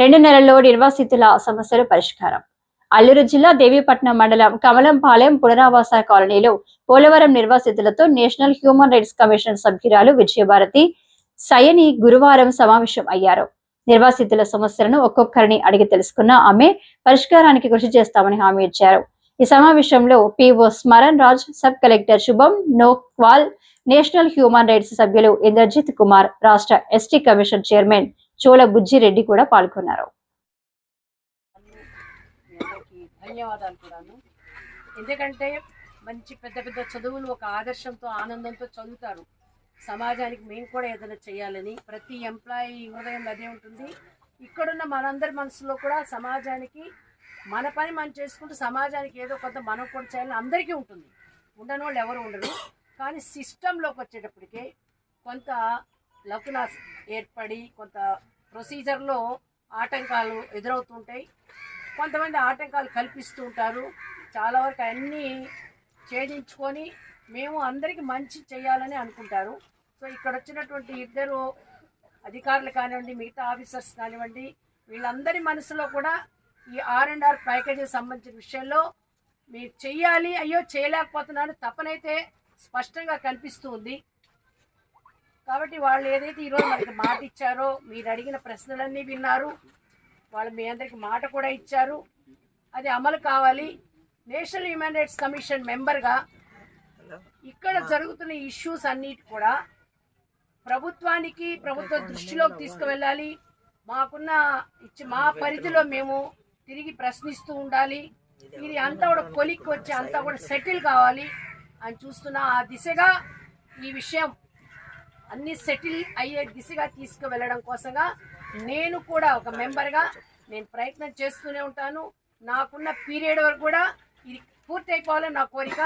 రెండు నెలల్లో నిర్వాసితుల సమస్యలు పరిష్కారం. అల్లూరు జిల్లా దేవీపట్నం మండలం కమలంపాలెం పునరావాస కాలనీలో పోలవరం నిర్వాసితులతో నేషనల్ హ్యూమన్ రైట్స్ కమిషన్ సభ్యురాలు విజయభారతి సయని గురువారం సమావేశం అయ్యారు. నిర్వాసితుల సమస్యలను ఒక్కొక్కరిని అడిగి తెలుసుకున్న ఆమె పరిష్కారానికి కృషి చేస్తామని హామీ ఇచ్చారు. ఈ సమావేశంలో PO Smaran Raj sub collector Shubham Nokwal national human rights సభ్యులు ఇంద్రజిత్ కుమార్ రాష్ట్ర ST commission chairman Chola Bujjireddy కూడా పాల్గొన్నారు. ధన్యవాదాలు కూడాను. ఎందుకంటే మంచి పెద్ద పెద్ద చదువులు ఒక ఆదర్శంతో ఆనందంతో చదువుతారు. సమాజానికి మేము కూడా ఏదైనా చేయాలని ప్రతి ఎంప్లాయీ హృదయం అదే ఉంటుంది. ఇక్కడున్న మనందరి మనసులో కూడా సమాజానికి మన పని మనం చేసుకుంటూ సమాజానికి ఏదో కొంత మనం కూడా చేయాలని అందరికీ ఉంటుంది. ఉండని వాళ్ళు ఎవరు ఉండరు. కానీ సిస్టంలోకి వచ్చేటప్పటికే కొంత లకున ఏర్పడి కొంత ప్రొసీజర్లో ఆటంకాలు ఎదురవుతుంటాయి. కొంతమంది ఆటంకాలు కల్పిస్తూ ఉంటారు. చాలా వరకు అన్నీ ఛేదించుకొని మేము అందరికీ మంచి చేయాలని అనుకుంటారు. సో ఇక్కడ వచ్చినటువంటి ఇద్దరు అధికారులు కానివ్వండి మిగతా ఆఫీసర్స్ కానివ్వండి వీళ్ళందరి మనసులో కూడా ఈ ఆర్ అండ్ ఆర్ ప్యాకేజీ సంబంధించిన విషయంలో మీరు చెయ్యాలి అయ్యో చేయలేకపోతున్నాను తపనైతే స్పష్టంగా కనిపిస్తుంది కాబట్టి వాళ్ళు ఏదైతే ఈరోజు మనకి మాట ఇచ్చారో మీరు అడిగిన ప్రశ్నలన్నీ విన్నారు. వాళ్ళు మీ అందరికి మాట కూడా ఇచ్చారు. అది అమలు కావాలి. నేషనల్ హ్యూమన్ రైట్స్ కమిషన్ మెంబర్గా ఇక్కడ జరుగుతున్న ఇష్యూస్ అన్నిటి కూడా ప్రభుత్వానికి ప్రభుత్వ దృష్టిలోకి తీసుకువెళ్ళాలి. మాకున్న ఇచ్చి మా పరిధిలో మేము తిరిగి ప్రశ్నిస్తూ ఉండాలి. ఇది అంతా కూడా కొలిక్కి వచ్చి అంతా కూడా సెటిల్ కావాలి అని చూస్తున్న ఆ దిశగా ఈ విషయం అన్ని సెటిల్ అయ్యే దిశగా తీసుకువెళ్ళడం కోసంగా నేను కూడా ఒక మెంబర్గా నేను ప్రయత్నం చేస్తూనే ఉంటాను. నాకున్న పీరియడ్ వరకు కూడా ఇది పూర్తి అయిపోవాలని నా కోరిక.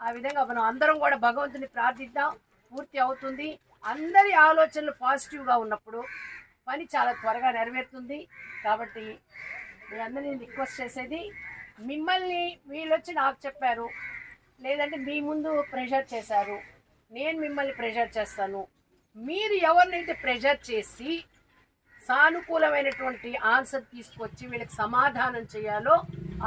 ఆ విధంగా మనం అందరం కూడా భగవంతుని ప్రార్థిద్దాం. పూర్తి అవుతుంది. అందరి ఆలోచనలు పాజిటివ్గా ఉన్నప్పుడు పని చాలా త్వరగా నెరవేరుతుంది. కాబట్టి మీ అందరినీ రిక్వెస్ట్ చేసేది మిమ్మల్ని వీళ్ళు వచ్చి నాకు చెప్పారు లేదంటే మీ ముందు ప్రెషర్ చేశారు నేను మిమ్మల్ని ప్రెషర్ చేస్తాను. మీరు ఎవరినైతే ప్రెషర్ చేసి సానుకూలమైనటువంటి ఆన్సర్ తీసుకొచ్చి వీళ్ళకి సమాధానం చేయాలో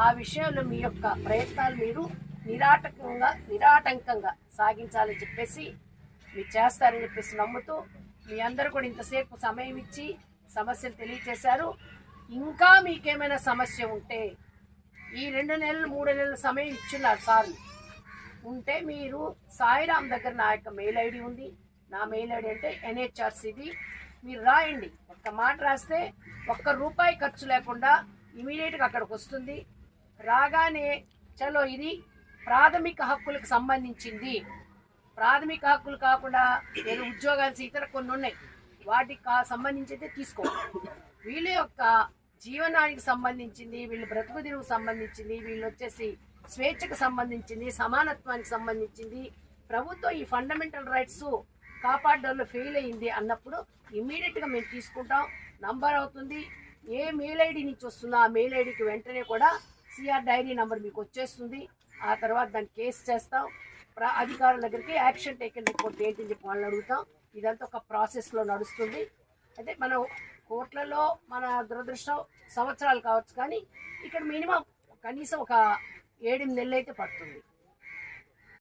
ఆ విషయంలో మీ యొక్క ప్రయత్నాలు మీరు నిరాటకంగా నిరాటంకంగా సాగించాలని చెప్పేసి మీరు చేస్తారని చెప్పేసి నమ్ముతూ మీ అందరూ కూడా ఇంతసేపు సమయం ఇచ్చి సమస్యలు తెలియచేశారు. ఇంకా మీకేమైనా సమస్య ఉంటే ఈ రెండు నెలలు మూడు నెలల సమయం ఇచ్చున్నారు సార్లు ఉంటే మీరు సాయిరామ్ దగ్గర నా యొక్క మెయిల్ ఐడి ఉంది. నా మెయిల్ ఐడి అంటే ఎన్హెచ్ఆర్సిది. మీరు రాయండి. ఒక్క మాట రాస్తే ఒక్క రూపాయి ఖర్చు లేకుండా ఇమీడియట్గా అక్కడికి వస్తుంది. రాగానే చలో ఇది ప్రాథమిక హక్కులకు సంబంధించింది. ప్రాథమిక హక్కులు కాకుండా ఏదో ఉద్యోగాలు ఇతర కొన్ని ఉన్నాయి. వాటికి కా సంబంధించి తీసుకో. వీళ్ళ యొక్క జీవనానికి సంబంధించింది వీళ్ళ బ్రతుకు తెరువుకు సంబంధించింది వీళ్ళు వచ్చేసి స్వేచ్ఛకు సంబంధించింది సమానత్వానికి సంబంధించింది. ప్రభుత్వం ఈ ఫండమెంటల్ రైట్స్ కాపాడడంలో ఫెయిల్ అయింది అన్నప్పుడు ఇమ్మీడియట్గా మేము తీసుకుంటాం. నంబర్ అవుతుంది. ఏ మెయిల్ ఐడి నుంచి వస్తుందో ఆ మెయిల్ ఐడికి వెంటనే కూడా సిఆర్ డైరీ నంబర్ మీకు వచ్చేస్తుంది. ఆ తర్వాత దాన్ని కేసు చేస్తాం. అధికారుల దగ్గరికి యాక్షన్ టేకన్ రిపోర్ట్ ఏంటని చెప్పి వాళ్ళని అడుగుతాం. ఇదంతా ఒక ప్రాసెస్లో నడుస్తుంది. అయితే మనం కోర్టులలో మన దురదృష్టం సంవత్సరాలు కావచ్చు కానీ ఇక్కడ మినిమం కనీసం ఒక ఏడెనిమిది నెలలు అయితే పడుతుంది.